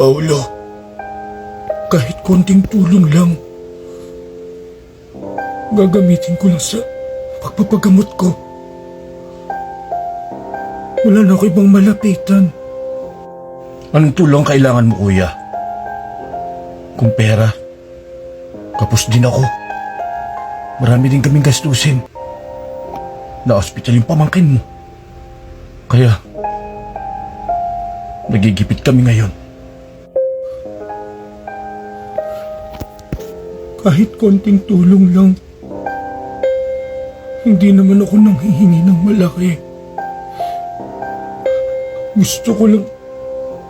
Paulo, kahit konting tulong lang, gagamitin ko lang sa pagpapagamot ko. Wala na ako ibang malapitan. Anong tulong kailangan mo, kuya? Kung pera, kapos din ako. Marami din kaming gastusin. Na-hospital yung pamangkin mo. Kaya, nagigipit kami ngayon. Kahit konting tulong lang. Hindi naman ako nang hihingi ng malaki. Gusto ko lang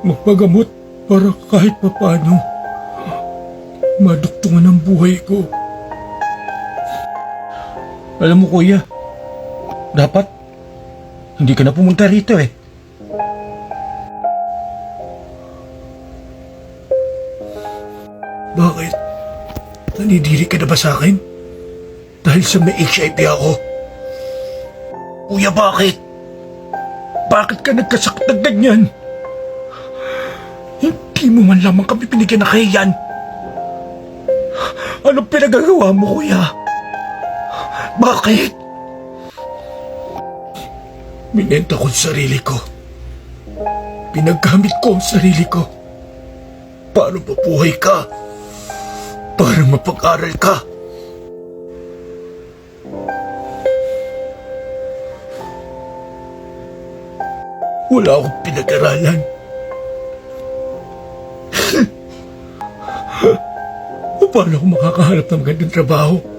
magpagamot para kahit papano maduktungan ang buhay ko. Alam mo, kuya, dapat hindi ka na pumunta rito eh. Bakit? Nanidiri ka na ba sa akin? Dahil sa may HIV ako. Kuya, bakit? Bakit ka nagkasakit ng ganyan? Hindi mo man lamang kami binigyan ng kahiyan. Anong pinagagawa mo, kuya? Bakit? Binenta ko sarili ko. Pinaggamit ko ang sarili ko. Para mabuhay ka. Para mapag-aral ka. Wala akong pinag-aralan. Paano ako makakahanap ng magandang trabaho?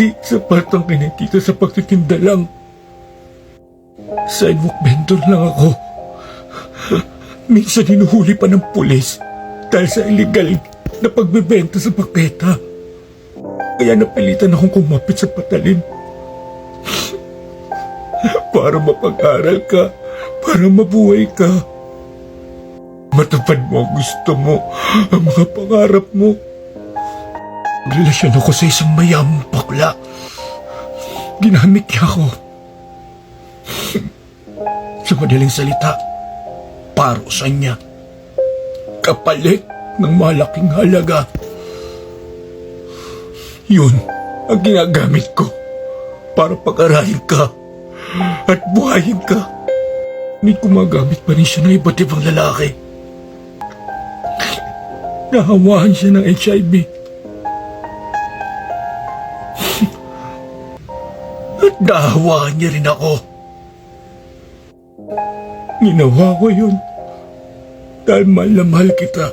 Hindi sapat ang kinikita sa pagtitinda lang. Sidewalk vendor lang ako. Minsan hinuhuli pa ng pulis dahil sa illegal na pagbebenta sa paketa. Kaya napilitan akong kumapit sa patalim para mapag-aral ka, para mabuhay ka. Matupad mo ang gusto mo, ang mga pangarap mo. Relasyon ako sa isang mayamang bakla. Ginamit niya ako. sa madaling salita, parusan niya. Kapalit ng malaking halaga. Yun ang ginagamit ko para pag-aralin ka at buhayin ka. May gumagamit pa rin siya ng iba't ibang lalaki. Nahawaan siya ng HIV. Nahawaan niya rin ako. Ginawa ko yun. Dahil mahal na mahal kita.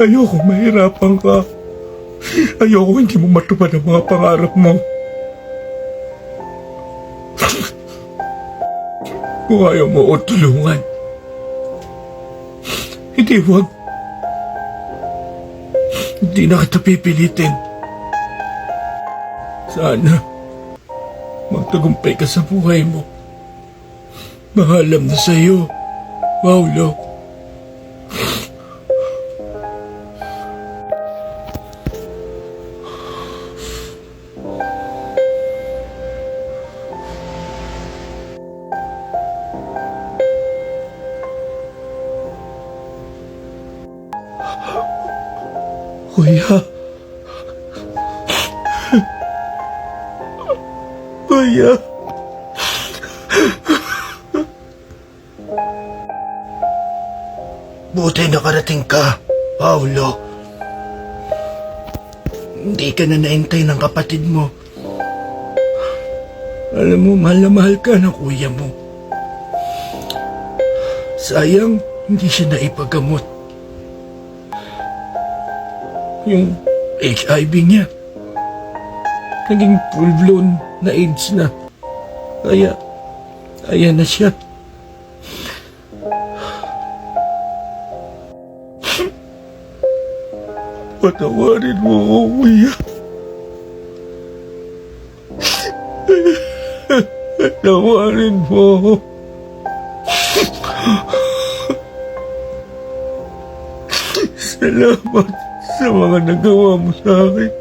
Ayoko mahirapan ka. Ayoko hindi mo matupad ang mga pangarap mo. Kung ayaw mo o tulungan. Hindi wag. Hindi na kita pipilitin. Sana magtagumpay ka sa buhay mo. Mahalam na sa'yo, Paulo. Kuya. Kuya. Buti nakarating ka, Paulo. Hindi ka na naintay ng kapatid mo. Alam mo, mahal na mahal ka ng kuya mo. Sayang, hindi siya naipagamot. Yung HIV niya. Naging full-blown na AIDS na. Kaya, ayan na siya. Patawarin mo ako, kuya. Patawarin mo ako. Salamat sa mga nagawa mo sa akin.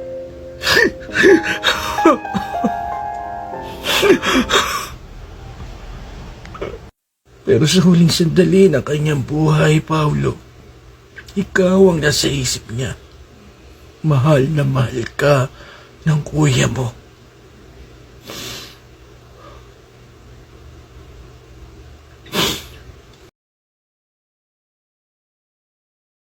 Pero sa huling sandali ng kanyang buhay, Paulo, ikaw ang nasa isip niya. Mahal na mahal ka ng kuya mo.